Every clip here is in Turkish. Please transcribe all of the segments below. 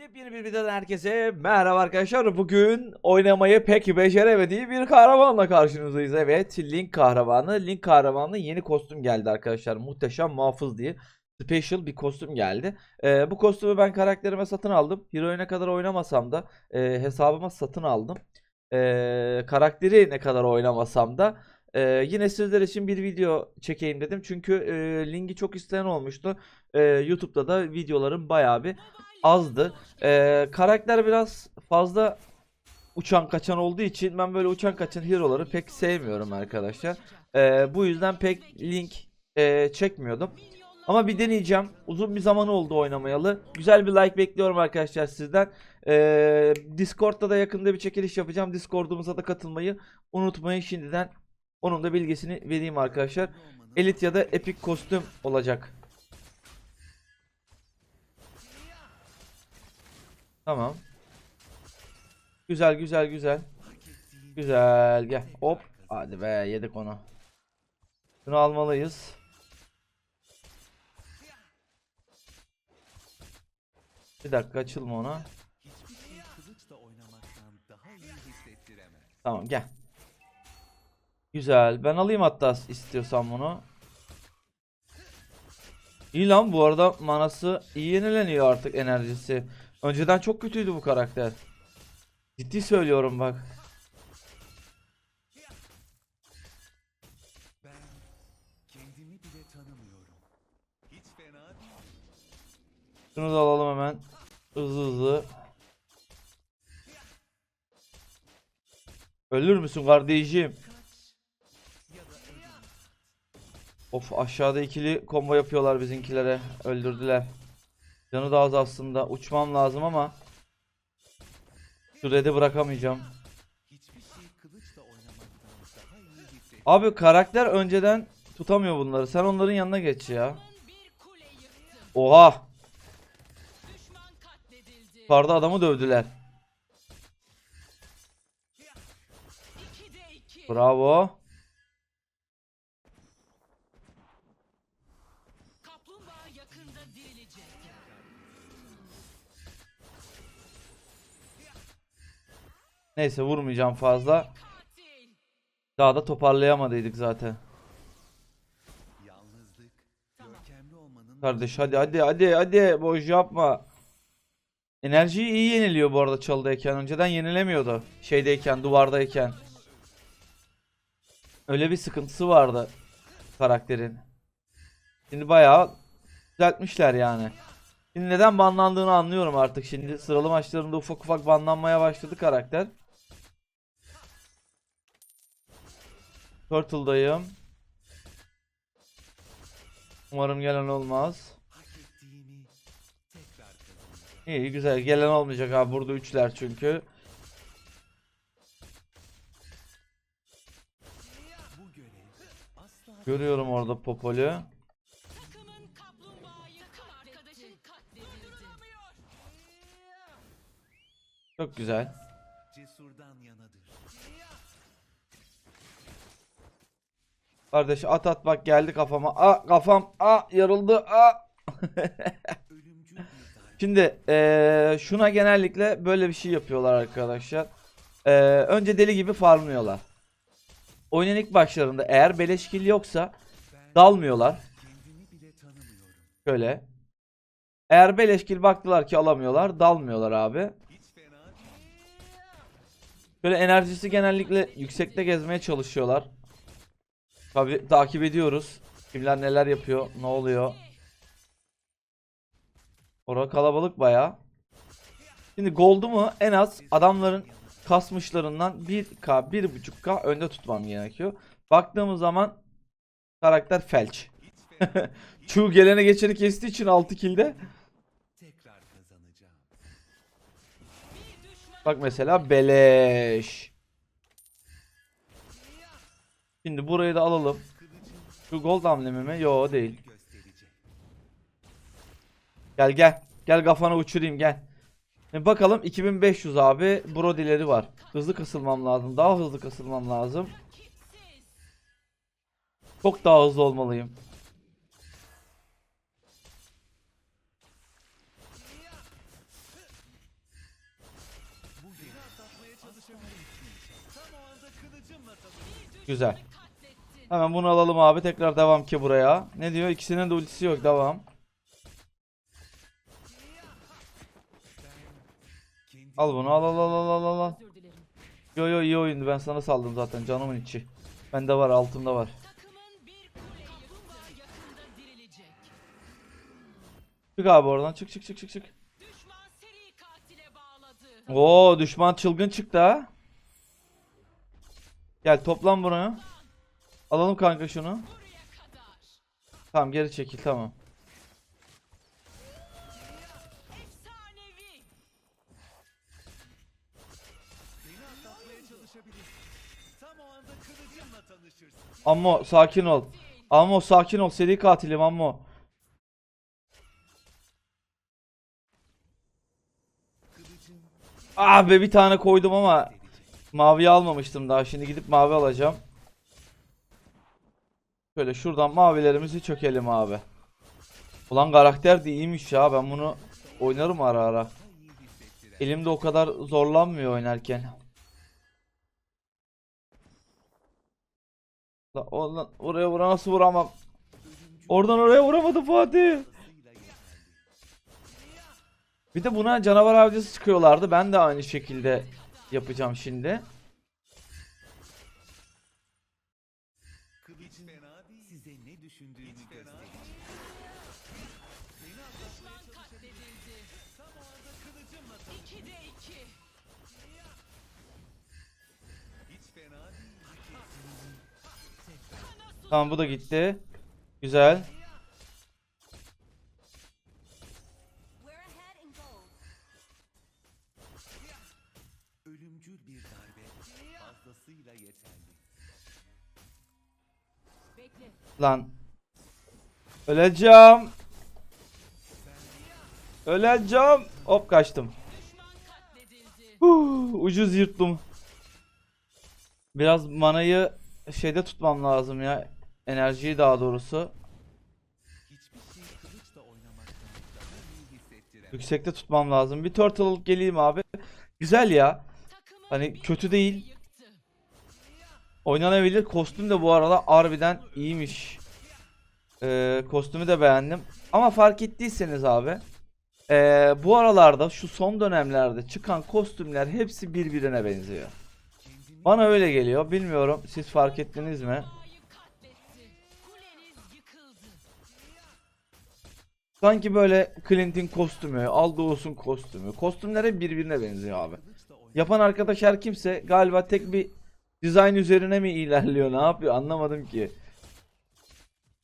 Yepyeni bir videodan herkese merhaba arkadaşlar. Bugün oynamayı pek beceremediği bir kahramanla karşınızdayız. Evet, Link kahramanı. Link kahramanı yeni kostüm geldi arkadaşlar. Muhteşem muhafız diye. Special bir kostüm geldi. Ee, bu kostümü ben karakterime satın aldım. Hero'ya kadar oynamasam da e, hesabıma satın aldım. Ee, karakteri ne kadar oynamasam da e, yine sizler için bir video çekeyim dedim. Çünkü e, linki çok isteyen olmuştu. E, YouTube'da da videolarım bayağı bir azdı. Ee, karakter biraz fazla uçan kaçan olduğu için ben böyle uçan kaçan hero'ları pek sevmiyorum arkadaşlar. Ee, bu yüzden pek link e, çekmiyordum. Ama bir deneyeceğim. Uzun bir zaman oldu oynamayalı. Güzel bir like bekliyorum arkadaşlar sizden. Ee, Discord'da da yakında bir çekiliş yapacağım. Discord'umuza da katılmayı unutmayın şimdiden. Onun da bilgisini vereyim arkadaşlar. Elit ya da epik kostüm olacak. Tamam. Güzel güzel güzel. Güzel gel. Hop. Hadi be yedik onu. Şunu almalıyız. Bir dakika açılma ona. Tamam gel. Güzel. Ben alayım hatta istiyorsan bunu. İyi lan bu arada manası iyi yenileniyor artık enerjisi. Önceden çok kötüydü bu karakter. Ciddi söylüyorum bak. Şunu da alalım hemen. Hızlı hızlı. Ölür müsün kardeşim? Of aşağıda ikili combo yapıyorlar bizimkilere. Öldürdüler. Canı da az aslında. Uçmam lazım ama. Şu red'i bırakamayacağım. Abi karakter önceden tutamıyor bunları. Sen onların yanına geç ya. Oha. Yukarıda adamı dövdüler. Bravo. Yakında dirilecek. Neyse vurmayacağım fazla. Daha da toparlayamadıydık zaten. Yalnızlık, görkemli olmanın Kardeş hadi hadi hadi hadi boş yapma. Enerjiyi iyi yeniliyor bu arada çalıdayken. Önceden yenilemiyordu. Şeydeyken, duvardayken. Öyle bir sıkıntısı vardı karakterin. Şimdi bayağı düzeltmişler yani. Şimdi neden banlandığını anlıyorum artık. Şimdi sıralı maçlarında ufak ufak banlanmaya başladı karakter. Turtle'dayım. Umarım gelen olmaz. İyi güzel gelen olmayacak abi burada üçler çünkü. Görüyorum orada Popol'ü. Çok güzel. Kardeş at at bak geldi kafama. Aa kafam. Aa yarıldı. Darbe. Şimdi eee, şuna genellikle böyle bir şey yapıyorlar arkadaşlar. Eee, önce deli gibi farmlıyorlar. Oyunun ilk başlarında eğer beleş kill yoksa dalmıyorlar. Şöyle. Eğer beleş kill baktılar ki alamıyorlar dalmıyorlar abi. Böyle enerjisi genellikle yüksekte gezmeye çalışıyorlar. Tabi takip ediyoruz. Kimler neler yapıyor, ne oluyor. Orada kalabalık baya. Şimdi gold'u mu en az adamların kasmışlarından 1k 1.5k önde tutmam gerekiyor. Baktığımız zaman karakter felç. Şu gelene geçeni kestiği için 6 kill'de. tekrar kazanacağım. Bir düşman Bak mesela beleş. Şimdi burayı da alalım. Şu gold hamlemi mi? Yo değil. Gel gel. Gel kafana uçurayım gel. Şimdi bakalım 2500 abi brodileri var. Hızlı kasılmam lazım. Daha hızlı kasılmam lazım. Çok daha hızlı olmalıyım. Güzel. Hemen bunu alalım abi. Tekrar devam ki buraya. Ne diyor? İkisinin de ultisi yok. Devam. Al bunu. Al al al al al al. Yo yo iyi oyundu. Ben sana saldım zaten. Canımın içi. Bende var. Altımda var. Çık abi oradan. Çık çık çık çık çık. Oo düşman çılgın çıktı ha. Gel toplan bunu. Alalım kanka şunu. Buraya. Tamam geri çekil tamam. Ammo sakin ol. Ammo sakin ol. Seri katilim Ammo. Ah be bir tane koydum ama maviyi almamıştım daha. Şimdi gidip mavi alacağım. Şöyle şuradan mavilerimizi çökelim abi. Ulan karakter de iyiymiş ya. Ben bunu oynarım ara ara. Elimde o kadar zorlanmıyor oynarken. La, oradan oraya vura nasıl vuramam? Oradan oraya vuramadı Fatih. Bir de buna canavar avcısı çıkıyorlardı. Ben de aynı şekilde yapacağım şimdi. Tamam bu da gitti. Güzel. Lan. Öleceğim. Öleceğim. Hop kaçtım. Huh, ucuz yırttım. Biraz manayı şeyde tutmam lazım ya. Enerjiyi daha doğrusu. Yüksekte tutmam lazım. Bir turtle geleyim abi. Güzel ya. Hani kötü değil. Oynanabilir. Kostüm de bu arada harbiden iyiymiş. Ee, kostümü de beğendim. Ama fark ettiyseniz abi. ee, bu aralarda şu son dönemlerde çıkan kostümler hepsi birbirine benziyor. Bana öyle geliyor. Bilmiyorum siz fark ettiniz mi? Sanki böyle Clint'in kostümü, Aldous'un kostümü. Kostümler hep birbirine benziyor abi. Yapan arkadaş her kimse galiba tek bir dizayn üzerine mi ilerliyor ne yapıyor anlamadım ki.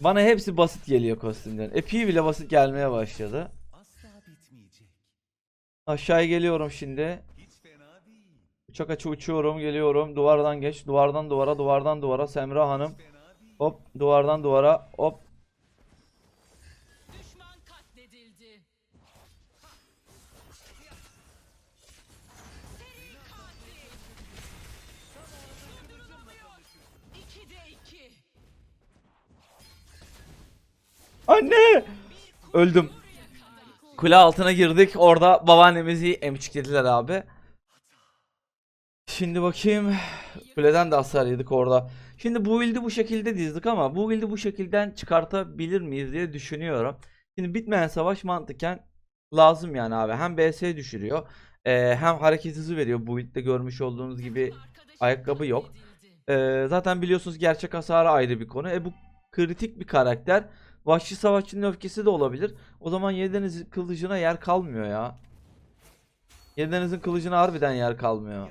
Bana hepsi basit geliyor kostümlerin. Epi bile basit gelmeye başladı. Aşağıya geliyorum şimdi. Uçak açı uçuyorum geliyorum. Duvardan geç. Duvardan duvara duvardan duvara Semra Hanım. Hop duvardan duvara hop. Anne! Öldüm. Kule altına girdik. Orada babaannemizi emçiklediler abi. Şimdi bakayım. Kuleden de hasar yedik orada. Şimdi bu build'i bu şekilde dizdik ama bu build'i bu şekilden çıkartabilir miyiz diye düşünüyorum. Şimdi bitmeyen savaş mantıken lazım yani abi. Hem BS düşürüyor. eee, hem hareket hızı veriyor. Bu build'de görmüş olduğunuz gibi ayakkabı yok. Ee, zaten biliyorsunuz gerçek hasarı ayrı bir konu. E bu kritik bir karakter. Vahşi savaşçının öfkesi de olabilir. O zaman Yedideniz'in kılıcına yer kalmıyor ya. Yedideniz'in kılıcına harbiden yer kalmıyor.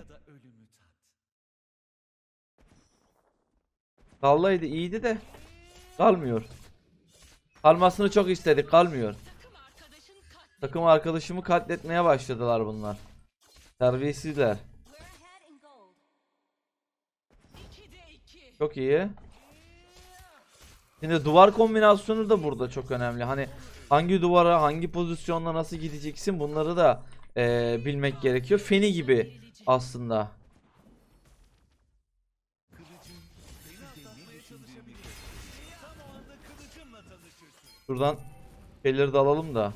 Kallaydı iyiydi de kalmıyor. Kalmasını çok istedik kalmıyor. Takım arkadaşımı katletmeye başladılar bunlar. Terbiyesizler. Çok iyi. Şimdi duvar kombinasyonu da burada çok önemli. Hani hangi duvara, hangi pozisyonla nasıl gideceksin bunları da eee, bilmek gerekiyor. Feni gibi aslında. Şuradan şeyleri de alalım da.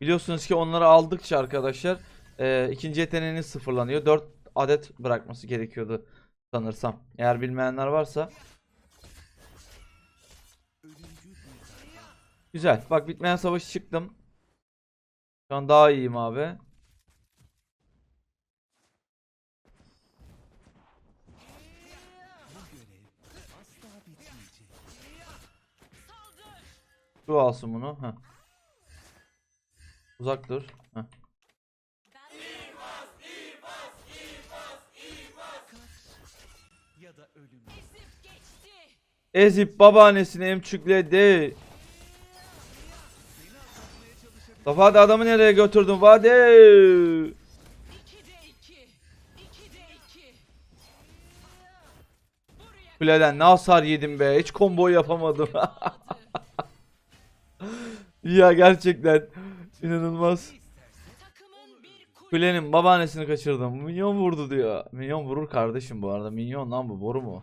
Biliyorsunuz ki onları aldıkça arkadaşlar eee, ikinci yeteneğiniz sıfırlanıyor. 4 adet bırakması gerekiyordu sanırsam. Eğer bilmeyenler varsa. Güzel. Bak bitmeyen savaşı çıktım. Şu an daha iyiyim abi. Şu alsın bunu. Heh. Uzak dur. Ezip babaannesini Mustafa adamı nereye götürdün Vade? 2'de 2. 2'de 2. Buraya Kuleden ne hasar yedim be. Hiç combo yapamadım. ya gerçekten inanılmaz. Kulenin babaannesini kaçırdım. Minyon vurdu diyor. Minyon vurur kardeşim bu arada. Minyon lan bu boru mu?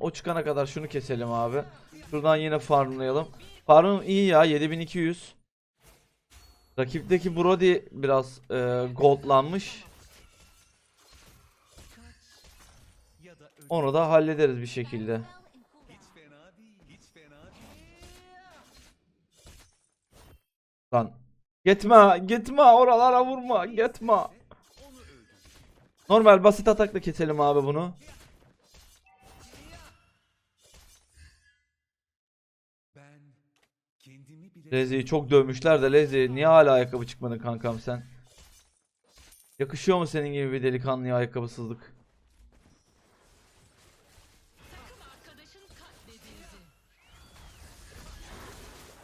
O çıkana kadar şunu keselim abi. Şuradan yine farmlayalım. Farmım iyi ya 7200. Rakipteki Brody biraz e, goldlanmış. Onu da hallederiz bir şekilde. Lan gitme gitme oralara vurma gitme. Normal basit atakla keselim abi bunu. Lezi'yi çok dövmüşler de Lezi niye hala ayakkabı çıkmadın kankam sen? Yakışıyor mu senin gibi bir delikanlıya ayakkabısızlık?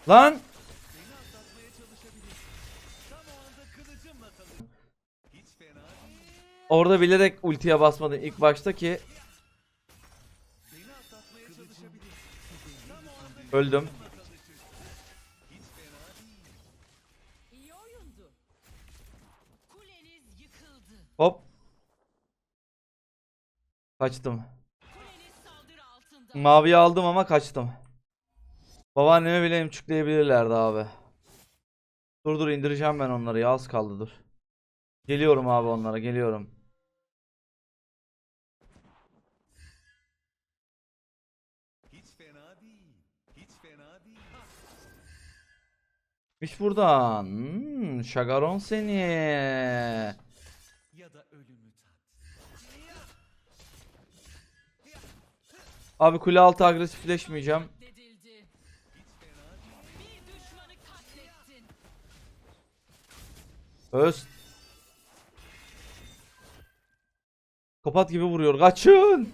Lan! Orada bilerek ultiye basmadın ilk başta ki öldüm. Hop. Kaçtım. Maviyi aldım ama kaçtım. Babaannemi bile emçükleyebilirlerdi abi. Dur dur indireceğim ben onları ya az kaldı dur. Geliyorum abi onlara geliyorum. Hiç fena değil. Hiç fena değil. Gitmiş buradan. Hmm, şagaron seni. Abi kule altı agresifleşmeyeceğim. Öz. Kapat gibi vuruyor. Kaçın.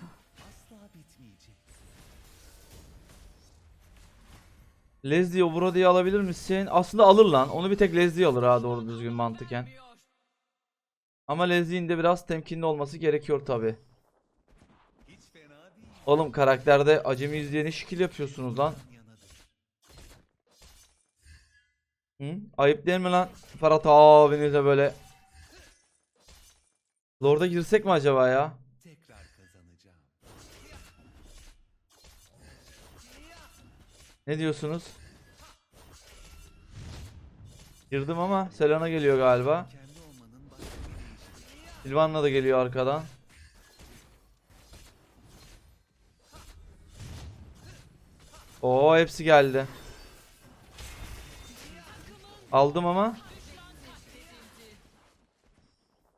Leslie o Brody'yi alabilir misin? Aslında alır lan. Onu bir tek Leslie alır ha doğru düzgün mantıken. Ama Leslie'nin de biraz temkinli olması gerekiyor tabi. Oğlum karakterde acemi izleyeni şekil yapıyorsunuz lan. Hı? Ayıp değil mi lan? Ferhat abinize böyle. Lord'a girsek mi acaba ya? Ne diyorsunuz? Girdim ama Selena geliyor galiba. Silvan'la da geliyor arkadan. Oo hepsi geldi. Aldım ama.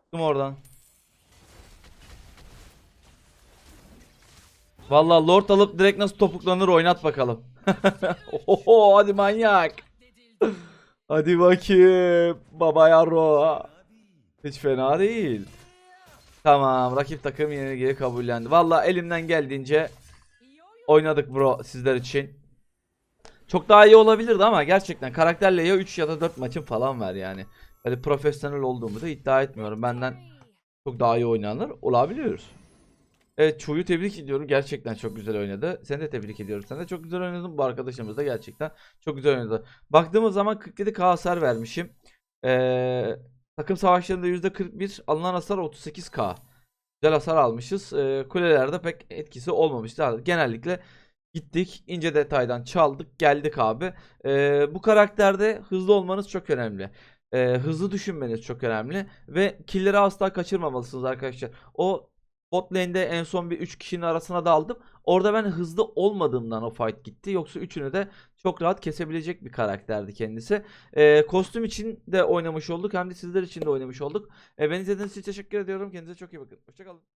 Çıktım oradan. Vallahi Lord alıp direkt nasıl topuklanır oynat bakalım. Oho hadi manyak. Hadi bakayım baba yarro. Hiç fena değil. Tamam rakip takım yenilgiyi kabullendi. Valla elimden geldiğince. Oynadık bro sizler için. Çok daha iyi olabilirdi ama gerçekten karakterle ya 3 ya da 4 maçım falan var yani. Böyle profesyonel olduğumu da iddia etmiyorum. Benden çok daha iyi oynayanlar olabiliyor. Evet Chu'yu tebrik ediyorum. Gerçekten çok güzel oynadı. Seni de tebrik ediyorum. Sen de çok güzel oynadın. Bu arkadaşımız da gerçekten çok güzel oynadı. Baktığımız zaman 47k hasar vermişim. Ee, takım savaşlarında %41 alınan hasar 38k. Güzel hasar almışız. Ee, kulelerde pek etkisi olmamıştı. Genellikle Gittik ince detaydan çaldık geldik abi. Ee, bu karakterde hızlı olmanız çok önemli. Ee, hızlı düşünmeniz çok önemli. Ve killleri asla kaçırmamalısınız arkadaşlar. O bot lane'de en son bir 3 kişinin arasına daldım. Orada ben hızlı olmadığımdan o fight gitti. Yoksa üçünü de çok rahat kesebilecek bir karakterdi kendisi. Ee, kostüm için de oynamış olduk. Hem de sizler için de oynamış olduk. Ee, beni izlediğiniz için teşekkür ediyorum. Kendinize çok iyi bakın. Hoşçakalın.